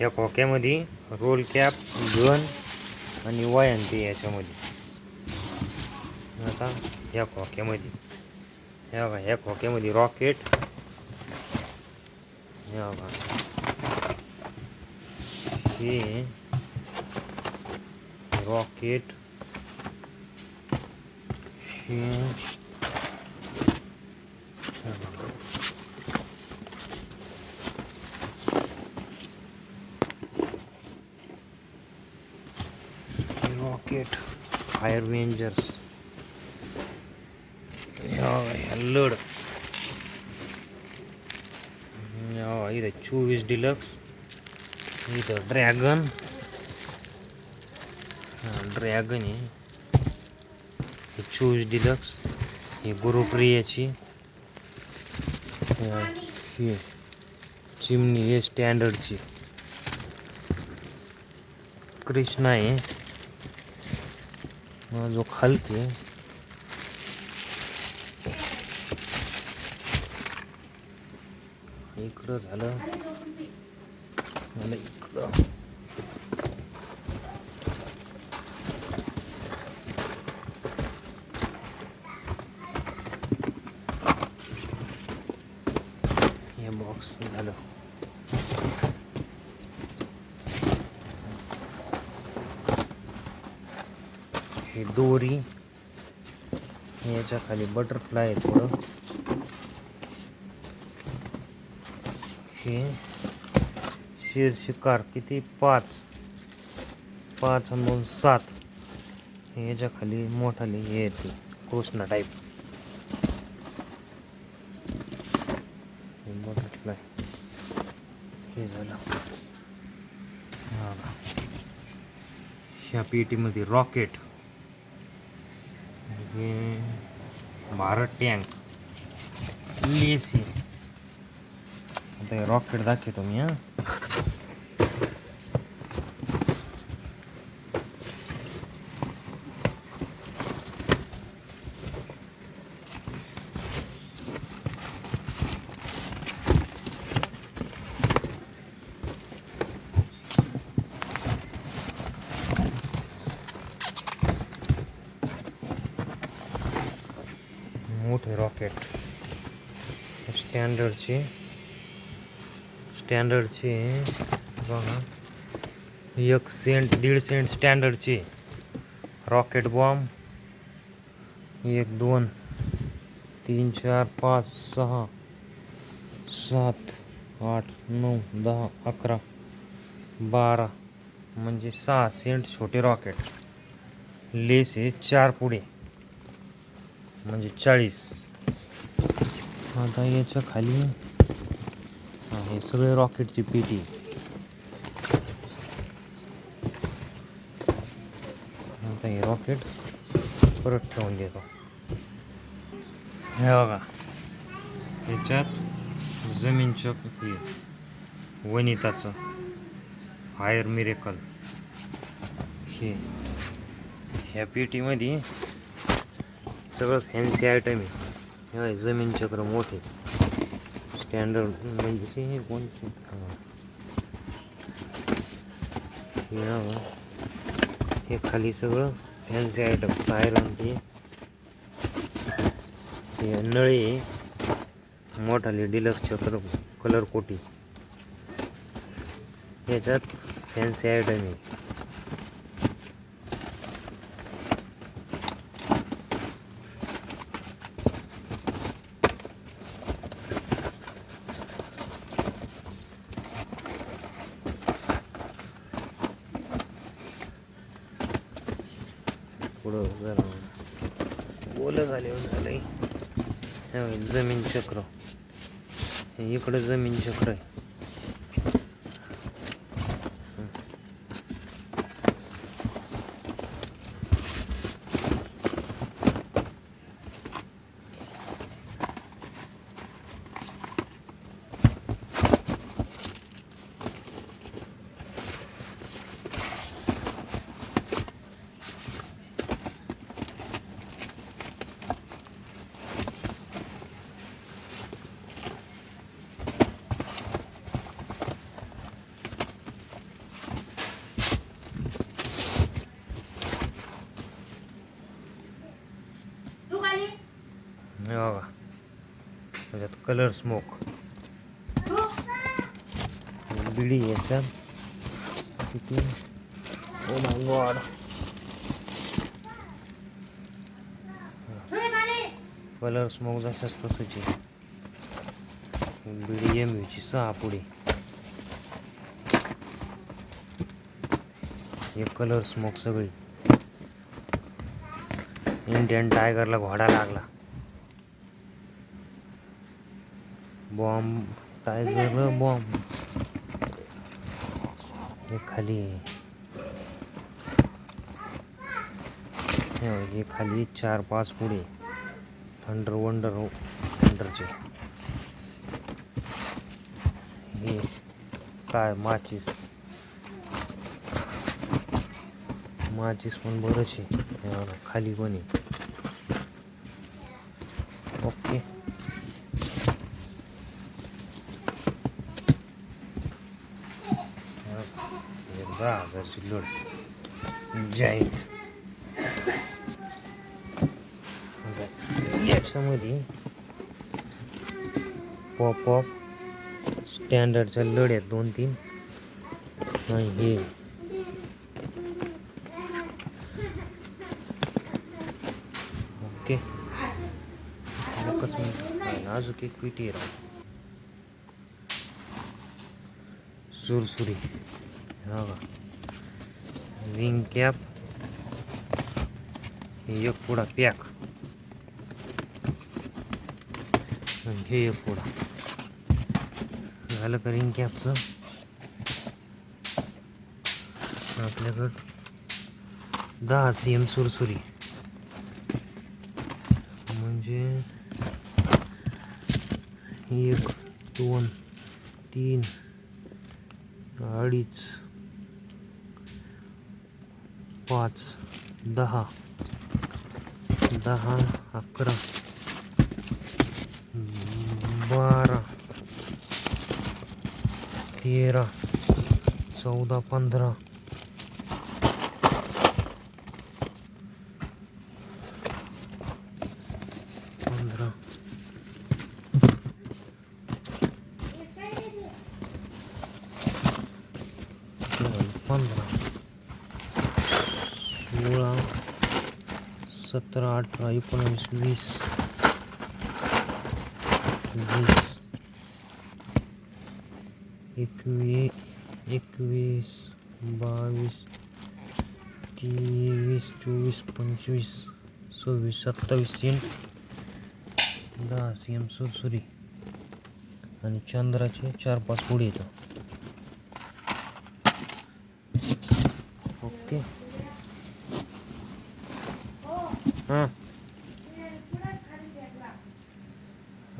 या खोक्यामध्ये role cap gun आणि वायन ते याच्यामध्ये आता या खोक्यामध्ये हे बघा या खोक्यामध्ये रॉकेट हे बघा हे रॉकेट हे हे रॉकेट फायर रेंजर्स ह्या लढ या इथं चोवीस डिलक्स इथं ड्रॅगन ड्रॅगन आहे हे चोवीस डिलक्स ही गुरुप्रियाची ही चिमणी आहे स्टँडर्डची कृष्णा आहे जो खालती आहे इकडं झालं झालं इकडं हे बॉक्स झालं हे दोरी याच्या खाली बटरफ्लाय आहे थोडं. हे शेर शिकार किती? पाच. पाच दोन सात. याच्या खाली मोठाली हे येते कृष्णा टाईप बटरफ्लाय हे झालं. ह्या पेटीमध्ये रॉकेट हे भारत टँक लेस आहे आता हे रॉकेट दाखवतो मी हां. मोठे रॉकेट स्टँडर्डचे स्टँडर्डचे बघा. एक सेंट दीड सेंट स्टँडर्डचे रॉकेट बॉम्ब एक दोन तीन चार पाच सहा सात आठ नऊ दहा अकरा बारा म्हणजे सहा सेंट छोटे रॉकेट लेस आहे चार पुढे. म्हणजे चाळीस. आता याच्या खाली हे सगळे रॉकेटची पेटी. आता हे रॉकेट परत ठेवून देतो. हे बघा. याच्यात जमीनचक हे वनिताचं फायर मिरेकल. हे ह्या पेटीमध्ये सगळं फॅन्सी आयटम आहे. हे जमीन चक्र मोठे. स्टँडर्ड म्हणजे हे कोणते? हे खाली सगळं फॅन्सी आयटम सायरन ते नळी मोठाली डिलक्स चक्र कलर कोटी. याच्यात फॅन्सी आयटम आहे. पुढं जरा ओलं झाले झालंय हे बघा, जमीन चक्र. इकडं जमीन चक्र आहे. Colour smoke. बिडी याच्यात किती oh my god colour smoke जशाच तसंच. आहे बिडी एम ची सहा पुढे. हे कलर स्मोक सगळी. इंडियन टायगरला घोडा लागला. Bomb tiger bomb? हे खाली. हे खाली चार पाच पुढे. थंडर वंडर थंडरचे हे काय माचीस? माचीस पण बरंच आहे. खाली पण आहे. ओके. हे हजारची लोड जाईल याच्यामध्ये पॉप ऑफ स्टँडर्डच्या लढ आहेत दोन तीन. आणि हे. ओके. एकच मिनिट. अजून एक पिटी राह सुरसुरी. विंग कॅप हे एक पुडा पॅक आणि हे एक पुडा झालं का रिंग कॅपचं आपल्याकडं दहा सी एम सुरसुरी म्हणजे एक दोन तीन अडीच पाच दहा दहा अकरा बारा तेरा चौदा पंधरा पंधरा सोळा सतरा अठरा एकोणावीस वीस वीस एकवीस एकवीस बावीस तेवीस चोवीस पंचवीस सव्वीस सत्तावीस सेम दहा सी एम सुरसुरी. आणि चंद्राचे चार पाच पुढे येतं. ओके. હા.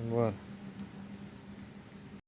બરાબર